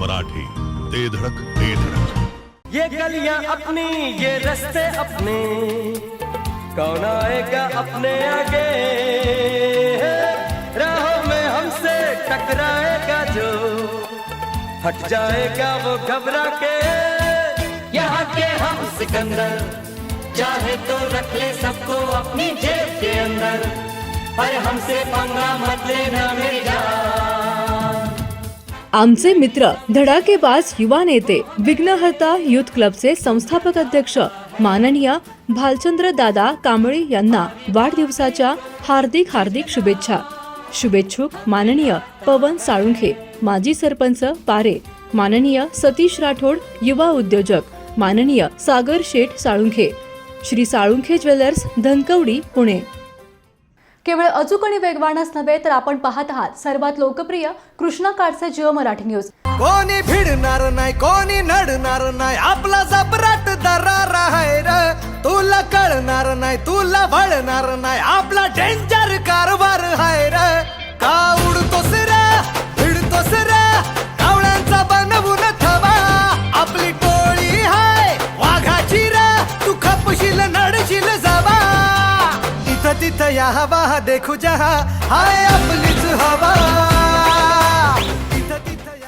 मराठी, ते धडक ते धडक। ये गलियाँ अपनी, ये रस्ते अपने। कौन आएगा अपने आगे? राहों में हमसे टकराएगा जो। हट जाएगा वो घबरा के। यहाँ के हम सिकंदर, चाहे तो रख ले सबको अपनी जेब के अंदर। पर हमसे पंगा मत लेना मेरी जान। आमचे मित्र धडाकेबाज युवा नेते विघ्नहर्ता युथ क्लबचे संस्थापक अध्यक्ष माननीय भालचंद्र दादा कांबळे यांना वाढदिवसाच्या हार्दिक हार्दिक शुभेच्छा. शुभेच्छुक माननीय पवन साळुंखे माजी सरपंच पारे माननीय सतीश राठोड युवा उद्योजक माननीय सागर शेठ साळुंखे. श्री साळुंखे ज्वेलर्स धनकवडी पुणे. केवळ अचूक आणि वेगवानच नव्हे तर आपण पाहत आहात सर्वात लोकप्रिय कृष्णा काळचे जिओ मराठी न्यूज. कोणी भिडणार नाही कोणी नडणार नाही आपला जबराट दरार आहे र. तुला कळणार नाही तुला वळणार नाही आपला डेंजर कारभार आहे र. हवा देखू जहा हाय आपलीच हवा.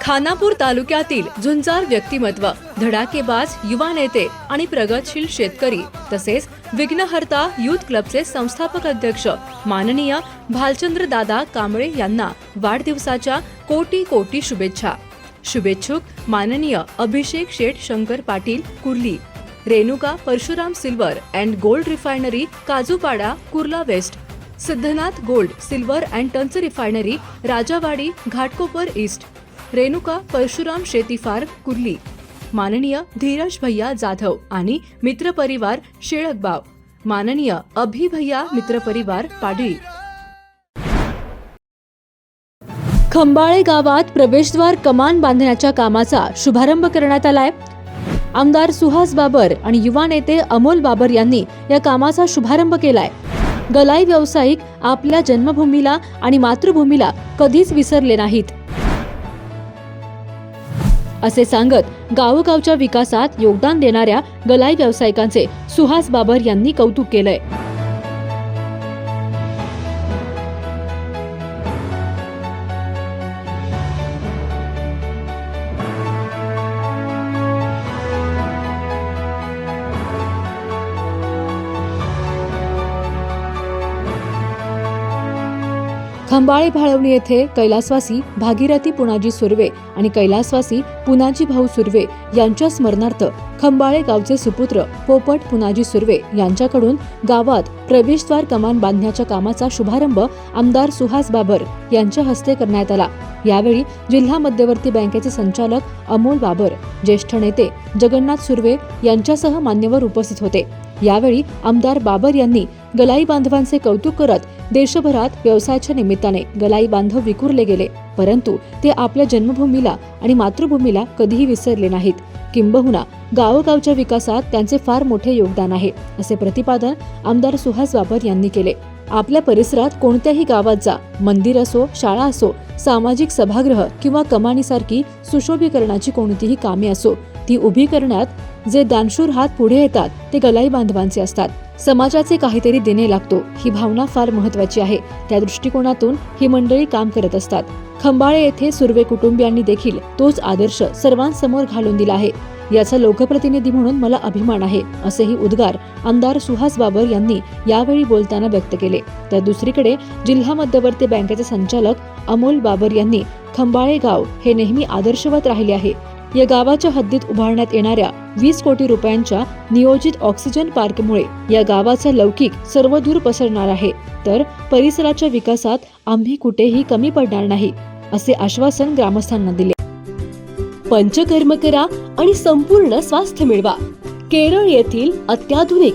खानापूर तालुक्यातील झुंजार व्यक्तिमत्व धडाकेबाज युवा नेते आणि प्रगतशील शेतकरी तसेच विघ्नहर्ता युथ क्लबचे संस्थापक अध्यक्ष माननीय भालचंद्र दादा कांबळे यांना वाढदिवसाच्या कोटी कोटी शुभेच्छा. शुभेच्छुक माननीय Abhishek Sheth Shankar Patil Kurli Renuka Parshuram silver and gold refinery Kajupada Kurla west. Siddhanath gold silver and tonnes refinery Rajawadi Ghatkopar east. Renuka Parshuram शेती फार्म कुर्ली. माननीय धीरज भैया जाधव आणि मित्रपरिवार शेळकबाव माननीय अभि भैया मित्रपरिवार पाडळी खंबाळे गावात प्रवेशद्वार कमान बांधण्याच्या कामाचा शुभारंभ करण्यात आलाय. आमदार सुहास बाबर आणि युवा नेते अमोल बाबर यांनी या कामाचा शुभारंभ केलाय. गलाई व्यावसायिक आपल्या जन्मभूमीला आणि मातृभूमीला कधीच विसरले नाहीत. असे सांगत गावोगावच्या विकासात योगदान देणाऱ्या गलाई व्यावसायिकांचे सुहास बाबर यांनी कौतुक केलंय. खंबाळे भाळवणी येथे कैलासवासी भागीरथी पुणाजी सुर्वे आणि कैलासवासी पुनाजी भाऊ सुर्वे यांच्या स्मरणार्थ खंबाळे गावचे सुपुत्र पोपट पुनाजी सुर्वे यांच्याकडून गावात प्रवेशद्वार कमान बांधण्याच्या कामाचा शुभारंभ आमदार सुहास बाबर यांच्या हस्ते करण्यात आला. यावेळी जिल्हा मध्यवर्ती बँकेचे संचालक अमोल बाबर ज्येष्ठ नेते जगन्नाथ सुर्वे यांच्यासह मान्यवर उपस्थित होते. यावेळी आमदार बाबर यांनी गलाई बांधवांचे कौतुक करत देशभरात व्यवसायाच्या निमित्ताने गलाई बांधव विखुरले गेले परंतु ते आपल्या जन्मभूमीला आणि मातृभूमीला कधीही विसरले नाहीत. किंबहुना गावोगावच्या विकासात त्यांचे फार मोठे योगदान आहे असे प्रतिपादन आमदार सुहास बाबर यांनी केले. आपल्या परिसरात कोणत्याही गावात जा मंदिर असो शाळा असो सामाजिक सभागृह किंवा कमानीसारखी सुशोभीकरणाची कोणतीही कामे असो ती उभी करण्यात जे दानशूर हात पुढे येतात ते गलाई बांधवांचे असतात. समाजाचे काहीतरी देणे लागतो ही भावना फार महत्वाची आहे. त्या दृष्टिकोनातून ही मंडळी काम करत असतात. खंबाळे येथे सुर्वे कुटुंबियांनी देखील तोच आदर्श सर्वांसमोर घालून दिला आहे. याचा लोकप्रतिनिधी म्हणून मला अभिमान आहे असेही उद्गार आमदार सुहास बाबर यांनी यावेळी बोलताना व्यक्त केले. तर दुसरीकडे जिल्हा मध्यवर्ती बँकेचे संचालक अमोल बाबर यांनी खंबाळे गाव हे नेहमी आदर्शवत राहिले आहे. या गावाच्या हद्दीत उभारण्यात येणाऱ्या वीस कोटी रुपयांच्या नियोजित ऑक्सिजन पार्कमुळे या गावाचा लौकिक सर्वदूर पसरणार आहे. तर परिसराच्या विकासात आम्ही कुठेही कमी पडणार नाही असे आश्वासन ग्रामस्थांना दिले. पंचकर्म करा आणि संपूर्ण स्वास्थ्य मिळवा. केरळ येथील अत्याधुनिक